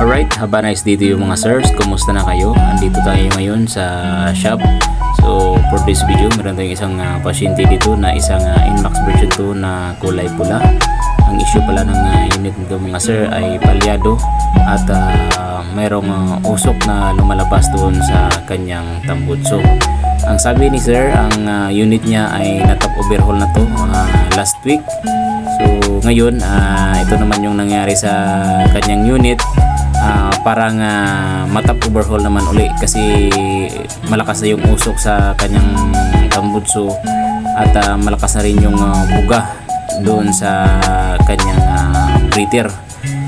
Alright, haba nice dito yung mga sirs. Kumusta na kayo? Andito tayo ngayon sa shop. So, for this video, meron tayong isang ah, pasyente dito na isang ah, Inmax version 2 na kulay pula. Ang issue pala ng ah, unit nito mga sir ay palyado at ah, mayroong ah, usok na lumalabas doon sa kanyang tambutso. Ang sabi ni sir, ang ah, unit niya ay natap overhaul na to ah, last week. So ngayon, ah, ito naman yung nangyari sa kanyang unit. Parang ah, matap overhaul naman uli kasi malakas na yung usok sa kanyang tambutso at ah, malakas na rin yung ah, buga doon sa kanyang ah, breather.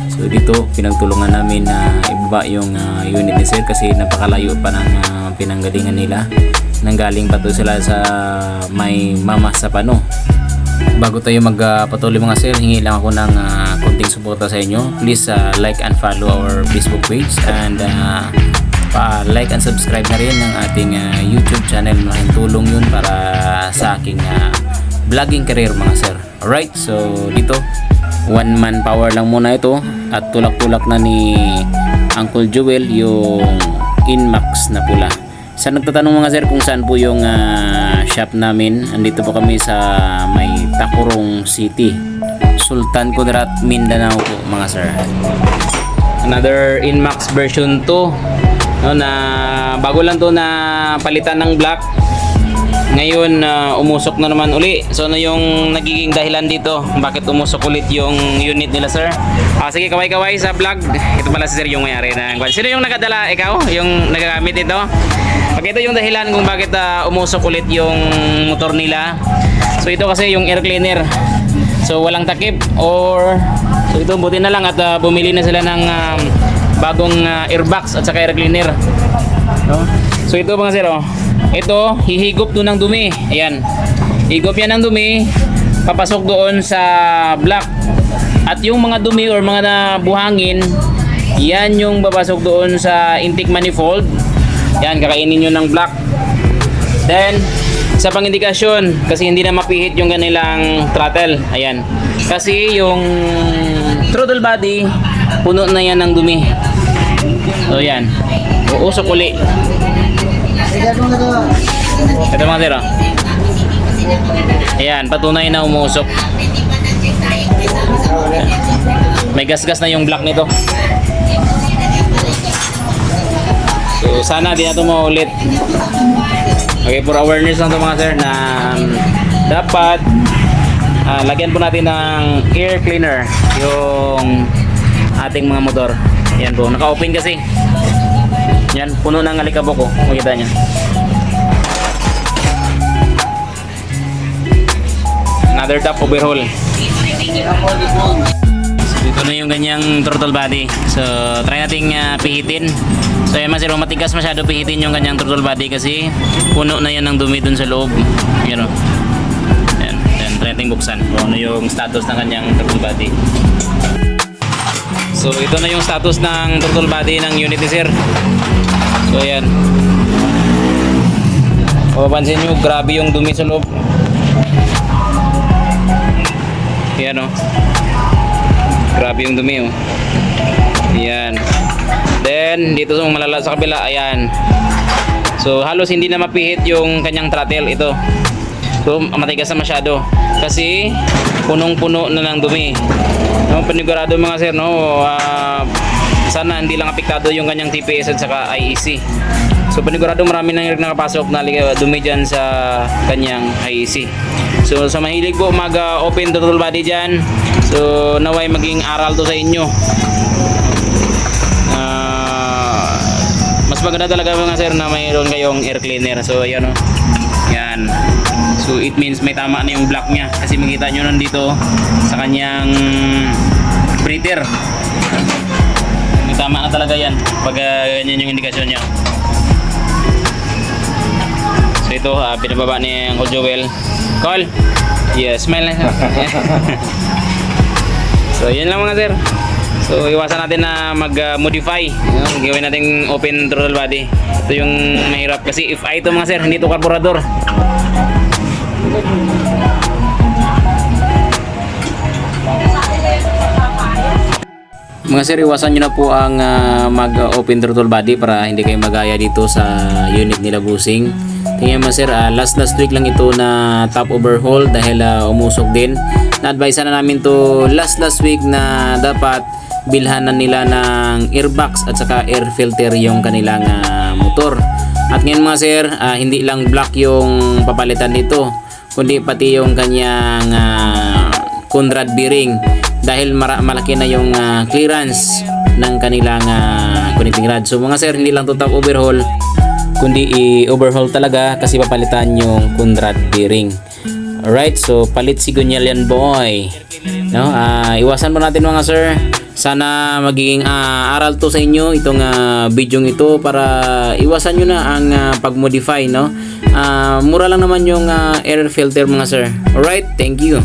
So dito pinagtulungan namin na ibaba yung ah, unit ni sir kasi napakalayo pa ng ah, pinanggalingan nila. Nanggaling pa to sila sa may mama sa pano. Bago tayo magpatuloy mga sir, hingi lang ako ng ah, konting suporta sa inyo. Please ah, like and follow our Facebook page and ah, pa-like and subscribe na rin ng ating ah, YouTube channel. Malaking tulong yun para sa aking ah, vlogging career mga sir. Alright, so dito one man power lang muna ito at tulak-tulak na ni Uncle Joel yung Inmax na pula. Sa nagtatanong mga sir kung saan po yung ah, shop namin, andito po kami sa may Takurong City. Sultan Kudarat, Mindanao po mga sir. Another Inmax version 2 no, na bago lang to na palitan ng black. Ngayon ah, umusok na naman uli. So ano yung nagiging dahilan dito? Bakit umusok ulit yung unit nila sir? Ah, sige kaway-kaway sa vlog. Ito pala si sir yung mayari ng Sino yung nagadala? Ikaw? Yung nagagamit ito? Okay, ito yung dahilan kung bakit ah, umusok ulit yung motor nila. So ito kasi yung air cleaner. So walang takip or so ito buti na lang at ah, bumili na sila ng ah, bagong ah, airbox at saka air cleaner. No? So ito mga sir, oh. Ito hihigop doon ng dumi. Ayan. Higop yan ng dumi, papasok doon sa black. At yung mga dumi or mga na buhangin, yan yung papasok doon sa intake manifold. Yan, kakainin nyo ng black. Then, sa pangindikasyon, kasi hindi na mapihit yung kanilang throttle. Ayan. Kasi yung throttle body, puno na yan ng dumi. So, yan. Uusok uli. Ito mga sir, oh. Ayan, patunay na umusok. May gas-gas na yung black nito. So, sana di na ito maulit. Okay, for awareness lang ito mga sir na um, dapat ah, lagyan po natin ng air cleaner yung ating mga motor. Yan po, naka-open kasi. Yan, puno ng alikabok ko. Makita niya. Another top overhaul. So, dito na yung ganyang throttle body. So, try nating ah, pihitin. So, yan masiro, matigas masyado pihitin yung ganyang throttle body kasi puno na yan ng dumi dun sa loob. Yan o. Yan, yan, try nating buksan kung ano yung status ng kanyang throttle body. So, ito na yung status ng throttle body ng unit ni sir. So, yan. Kung mapansin nyo, grabe yung dumi sa loob. Yan o. Grabe yung dumi oh. Yan. Then, dito sa malala sa kabila, ayan. So, halos hindi na mapihit yung kanyang throttle ito. So, matigas na masyado. Kasi, punong-puno na ng dumi. No, panigurado mga sir, no? ah, sana hindi lang apektado yung kanyang TPS at saka IEC. So, panigurado marami nang nakapasok na dumi dyan sa kanyang IEC. So, sa mahilig po mag-open total body dyan, so, naway maging aral to sa inyo. Ah, mas maganda talaga mga sir na mayroon kayong air cleaner. So, ayan o. Yan. So, it means may tama na yung block niya. Kasi makita nyo nandito sa kanyang breather. May tama na talaga yan pag ah, ganyan yung indikasyon niya. So, ito, ah, pinababa ni Uncle Joel. Call! Yeah, smile na. so, yun lang mga sir. So, iwasan natin na mag-modify. Uh, gawin natin open throttle body. Ito yung mahirap. Kasi if I ito mga sir, hindi ito karburador. Mga sir, iwasan nyo na po ang ah, mag-open throttle body para hindi kayo magaya dito sa unit nila busing. Tingnan mo sir, ah, last last week lang ito na top overhaul dahil ah, umusok din. Na-advise na namin to last last week na dapat bilhan na nila ng airbox at saka air filter yung kanilang ah, motor. At ngayon mga sir, ah, hindi lang black yung papalitan dito, kundi pati yung kanyang ah, Conrad bearing dahil mara- malaki na yung ah, clearance ng kanilang uh, connecting rod. So mga sir, hindi lang to top overhaul, kundi i-overhaul talaga kasi papalitan yung Conrad bearing. Alright, so palit si Gunyal yan boy. No, ah, iwasan mo natin mga sir. Sana magiging ah, aral to sa inyo itong uh, video ito para iwasan nyo na ang ah, pag-modify no. Ah, mura lang naman yung ah, air filter mga sir. Alright, thank you.